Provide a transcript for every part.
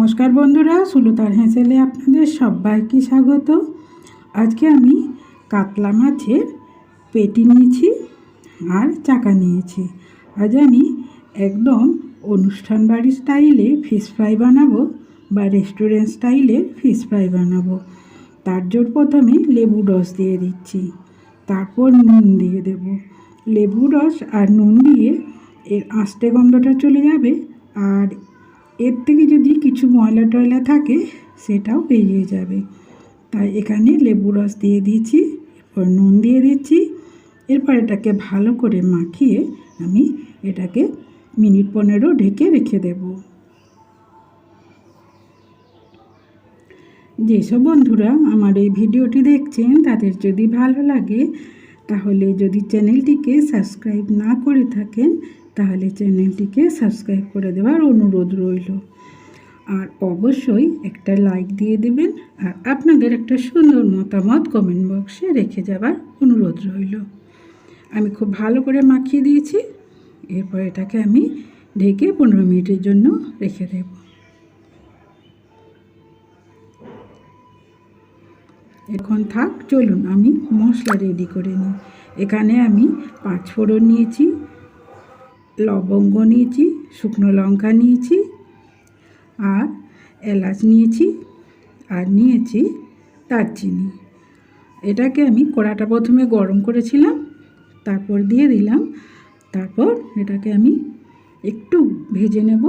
নমস্কার বন্ধুরা, সুলতার হেঁসেলে আপনাদের সবাইকে স্বাগত। আজকে আমি কাতলা মাছের পেটি নিয়েছি আর চাকা নিয়েছি। আজ আমি একদম অনুষ্ঠান বাড়ির স্টাইলে ফিশ ফ্রাই বানাবো বা রেস্টুরেন্ট স্টাইলে ফিশ ফ্রাই বানাবো। তার জন্য প্রথমে লেবু রস দিয়ে দিচ্ছি, তারপর নুন দিয়ে দেব। লেবু রস আর নুন দিয়ে এর আস্তে গন্ধটা চলে যাবে আর এর থেকে যদি কিছু ময়লা টয়লা থাকে, সেটাও বেরিয়ে যাবে। তাই এখানে লেবু রস দিয়ে দিয়েছি, এরপর নুন দিয়ে দিচ্ছি। এরপর এটাকে ভালো করে মাখিয়ে আমি এটাকে মিনিট পনেরো ঢেকে রেখে দেব। যেসব বন্ধুরা আমার এই ভিডিওটি দেখছেন, তাদের যদি ভালো লাগে, তাহলে যদি চ্যানেলটিকে সাবস্ক্রাইব না করে থাকেন তাহলে চ্যানেলটিকে সাবস্ক্রাইব করে দেওয়ার অনুরোধ রইল। আর অবশ্যই একটা লাইক দিয়ে দেবেন আর আপনাদের একটা সুন্দর মতামত কমেন্ট বক্সে রেখে যাবার অনুরোধ রইল। আমি খুব ভালো করে মাখিয়ে দিয়েছি, এরপর এটাকে আমি ঢেকে পনেরো মিনিটের জন্য রেখে দেব। এখন থাক, চলুন আমি মশলা রেডি করে নিই। এখানে আমি পাঁচ ফোড়ন নিয়েছি লবঙ্গ নিয়েছি, শুকনো লঙ্কা নিয়েছি আর এলাচ নিয়েছি আর নিয়েছি দারচিনি। এটাকে আমি কড়াটা প্রথমে গরম করেছিলাম, তারপর দিয়ে দিলাম, তারপর এটাকে আমি একটু ভেজে নেব,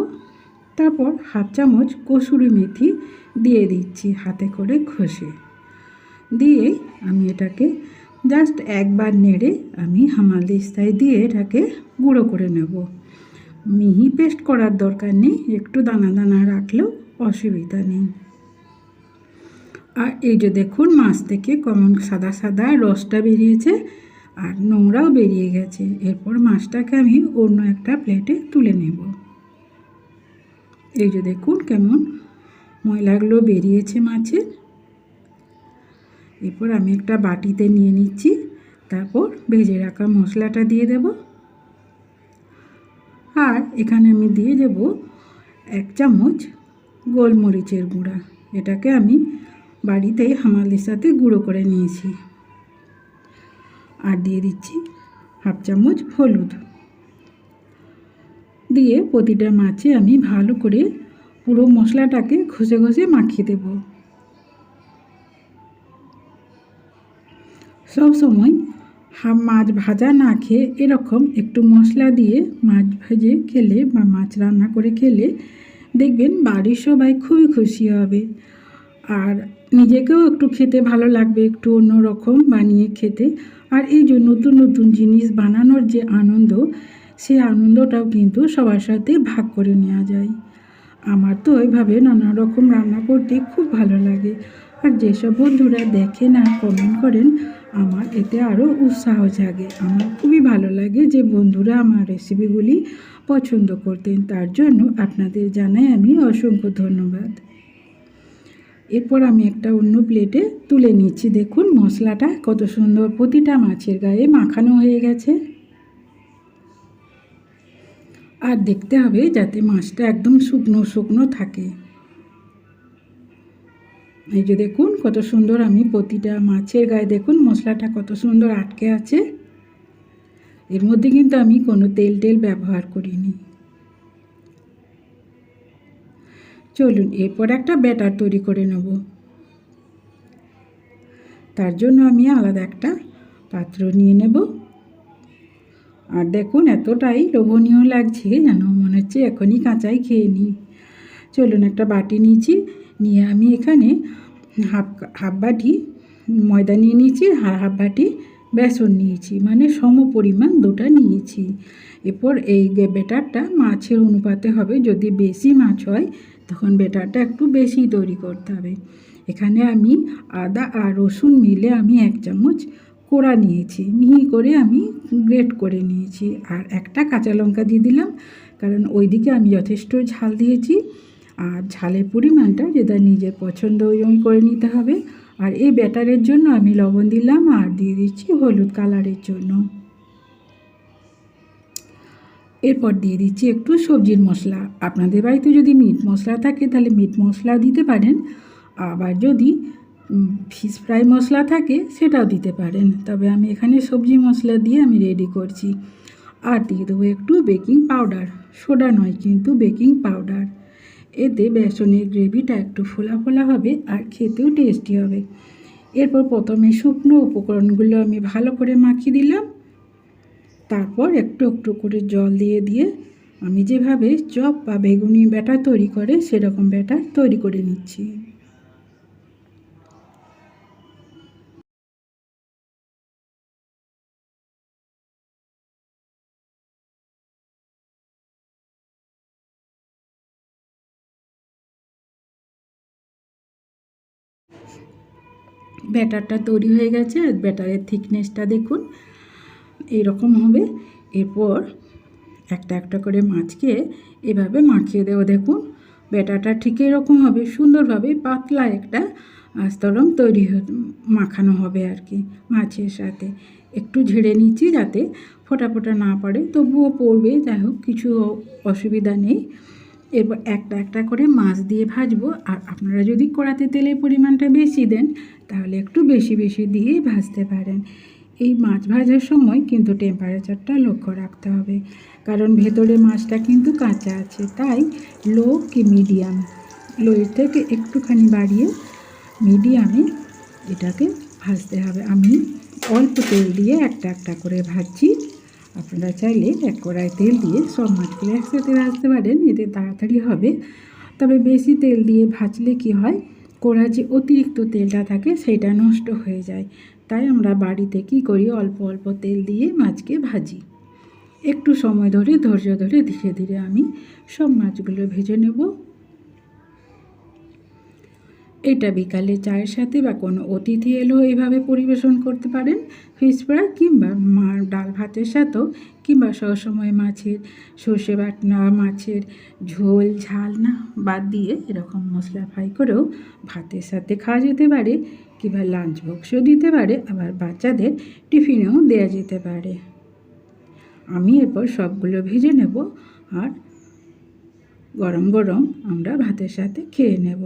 তারপর হাফ চামচ কসুরি মেথি দিয়ে দিচ্ছি হাতে করে ঘষে। দিয়ে আমি এটাকে জাস্ট একবার নেড়ে আমি হামালদিস্তায় দিয়ে এটাকে গুঁড়ো করে নেব। মিহি পেস্ট করার দরকার নেই, একটু দানা দানা রাখলেও অসুবিধা নেই। আর এই যে দেখুন, মাছ থেকে কমন সাদা সাদা রসটা বেরিয়েছে আর নোংরাও বেরিয়ে গেছে। এরপর মাছটাকে আমি অন্য একটা প্লেটে তুলে নেব। এই যে দেখুন কেমন ময়লাগুলো বেরিয়েছে মাছের। এরপর আমি একটা বাটিতে নিয়ে নিচ্ছি। তারপর ভেজে রাখা মশলাটা দিয়ে দেব। আর এখানে আমি দিয়ে দেব এক চামচ গোলমরিচের গুঁড়া। এটাকে আমি বাড়িতেই হামালের সাথে গুঁড়ো করে নিয়েছি। আর দিয়ে দিচ্ছি হাফ চামচ হলুদ। দিয়ে প্রতিটা মাছে আমি ভালো করে পুরো মশলাটাকে ঘষে ঘষে মাখিয়ে দেবো। সব সময় মাছ ভাজা না খেয়ে এরকম একটু মশলা দিয়ে মাছ ভেজে খেলে বা মাছ রান্না করে খেলে দেখবেন বাড়ির সবাই খুবই খুশি হবে। আর নিজেকেও একটু খেতে ভালো লাগবে, একটু অন্য রকম বানিয়ে খেতে। আর এই যে নতুন নতুন জিনিস বানানোর যে আনন্দ সেই আনন্দটাও কিন্তু সবার সাথে ভাগ করে নেওয়া যায়। আমার তো ওইভাবে নানা রকম রান্না করতে খুব ভালো লাগে। আর যেসব বন্ধুরা দেখেন আর কমেন্ট করেন আমার এতে আরও উৎসাহ জাগে। আমার খুবই ভালো লাগে যে বন্ধুরা আমার রেসিপিগুলি পছন্দ করতেন। তার জন্য আপনাদের জানাই আমি অসংখ্য ধন্যবাদ। এরপর আমি একটা অন্য প্লেটে তুলে নিচ্ছি। দেখুন মশলাটা কত সুন্দর। প্রতিটা মাছের গায়ে মাখানো হয়ে গেছে। আর দেখতে হবে যাতে মাছটা একদম শুকনো শুকনো থাকে। এই যে দেখুন, কত সুন্দর আমি প্রতিটা মাছের গায়ে দেখুন মশলাটা কত সুন্দর আটকে আছে। এর মধ্যে কিন্তু আমি কোনো তেল টেল ব্যবহার করিনি। চলুন, এরপর একটা ব্যাটার তৈরি করে নেব। তার জন্য আমি আলাদা একটা পাত্র নিয়ে নেব। আর দেখুন, এতটাই লোভনীয় লাগছে যেন মনে হচ্ছে এখনই কাঁচাই খেয়ে নিই। চলুন, একটা বাটি নিয়েছি। নিয়ে আমি এখানে হাফ হাফ বাটি ময়দা নিয়ে নিয়েছি আর হাফ বাটি বেসন নিয়েছি। মানে সম পরিমাণ দুটা নিয়েছি। এরপর এই বেটারটা মাছের অনুপাতে হবে। যদি বেশি মাছ হয়, তখন বেটারটা একটু বেশি তৈরি করতে হবে। এখানে আমি আদা আর রসুন মিলে আমি এক চামচ কোড়া নিয়েছি। মিহি করে আমি গ্রেট করে নিয়েছি। আর একটা কাঁচা লঙ্কা দিয়ে দিলাম। কারণ ওইদিকে আমি যথেষ্ট ঝাল দিয়েছি। আর ঝালের পরিমাণটা যেটা নিজের পছন্দ ওই করে নিতে হবে। আর এই ব্যাটারের জন্য আমি লবণ দিলাম আর দিয়ে দিচ্ছি হলুদ কালারের জন্য। এরপর দিয়ে দিচ্ছি একটু সবজির মশলা। আপনাদের বাড়িতে যদি মিট মশলা থাকে তাহলে মিট মশলা দিতে পারেন। আবার যদি ফিশ ফ্রাই মশলা থাকে সেটাও দিতে পারেন। তবে আমি এখানে সবজি মশলা দিয়ে আমি রেডি করছি। আর দিয়ে দেবো একটু বেকিং পাউডার। সোডা নয় কিন্তু বেকিং পাউডার। এতে বেসনের গ্রেভিটা একটু ফোলা ফোলা হবে আর খেতেও টেস্টি হবে। এরপর প্রথমে শুকনো উপকরণগুলো আমি ভালো করে মাখিয়ে দিলাম। তারপর একটু একটু করে জল দিয়ে দিয়ে আমি যেভাবে চপ বা বেগুনি ব্যাটার তৈরি করে সেরকম ব্যাটার তৈরি করে নিচ্ছি। ব্যাটারটা তৈরি হয়ে গেছে, আর ব্যাটারের থিকনেসটা দেখুন, এইরকম হবে। এরপর একটা একটা করে মাছকে এভাবে মাখিয়ে দেবো, দেখুন। ব্যাটারটা ঠিক এরকম হবে, সুন্দরভাবে পাতলা একটা আস্তরম তৈরি মাখানো হবে আর কি মাছের সাথে। একটু ঝেড়ে নিচ্ছি যাতে ফোটা ফোটা না পড়ে, তবুও পড়বে, যাই হোক, কিছু অসুবিধা নেই। এরপর একটা একটা করে মাছ দিয়ে ভাজবো। আর আপনারা যদি কড়াতে তেলের পরিমাণটা বেশি দেন, তাহলে একটু বেশি বেশি দিয়েই ভাজতে পারেন। এই মাছ ভাজার সময় কিন্তু টেম্পারেচারটা লক্ষ্য রাখতে হবে। কারণ ভেতরে মাছটা কিন্তু কাঁচা আছে। তাই লো কি মিডিয়াম লোয়ের থেকে একটুখানি বাড়িয়ে মিডিয়ামে এটাকে ভাজতে হবে। আমি অল্প তেল দিয়ে একটা একটা করে ভাজছি। আপনারা চাইলে এক কড়াই তেল দিয়ে সব মাছগুলো একসাথে ভাজতে পারেন, এতে তাড়াতাড়ি হবে। তবে বেশি তেল দিয়ে ভাজলে কি হয় কড়া যে অতিরিক্ত তেলটা থাকে সেটা নষ্ট হয়ে যায়। তাই আমরা বাড়িতে কি করি, অল্প অল্প তেল দিয়ে মাছকে ভাজি। একটু সময় ধরে, ধৈর্য ধরে ধীরে ধীরে আমি সব মাছগুলো ভেজে নেব। এটা বিকালে চায়ের সাথে বা কোনো অতিথি এলেও এইভাবে পরিবেশন করতে পারেন। ফিশ ফ্রাই কিংবা মা ডাল ভাতের সাথেও, কিংবা সবসময় মাছের সর্ষে বাটনা, মাছের ঝোল, ঝাল না বাদ দিয়ে এরকম মশলা ফ্রাই করেও ভাতের সাথে খাওয়া যেতে পারে, কিংবা লাঞ্চ বক্সও দিতে পারে, আবার বাচ্চাদের টিফিনেও দেওয়া যেতে পারে। আমি এরপর সবগুলো ভেজে নেব আর গরম গরম আমরা ভাতের সাথে খেয়ে নেব।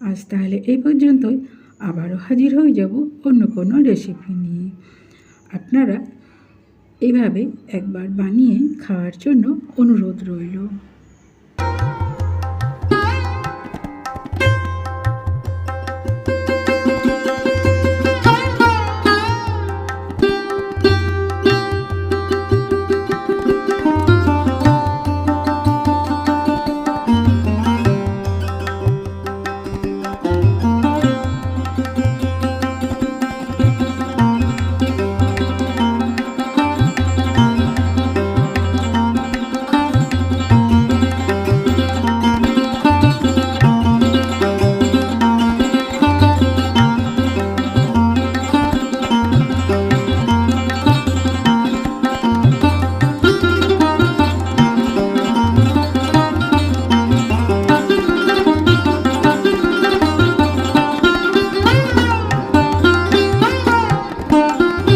আজ তাহলে এই পর্যন্তই। আবারও হাজির হয়ে যাব অন্য কোনো রেসিপি নিয়ে। আপনারা এভাবে একবার বানিয়ে খাওয়ার জন্য অনুরোধ রইল।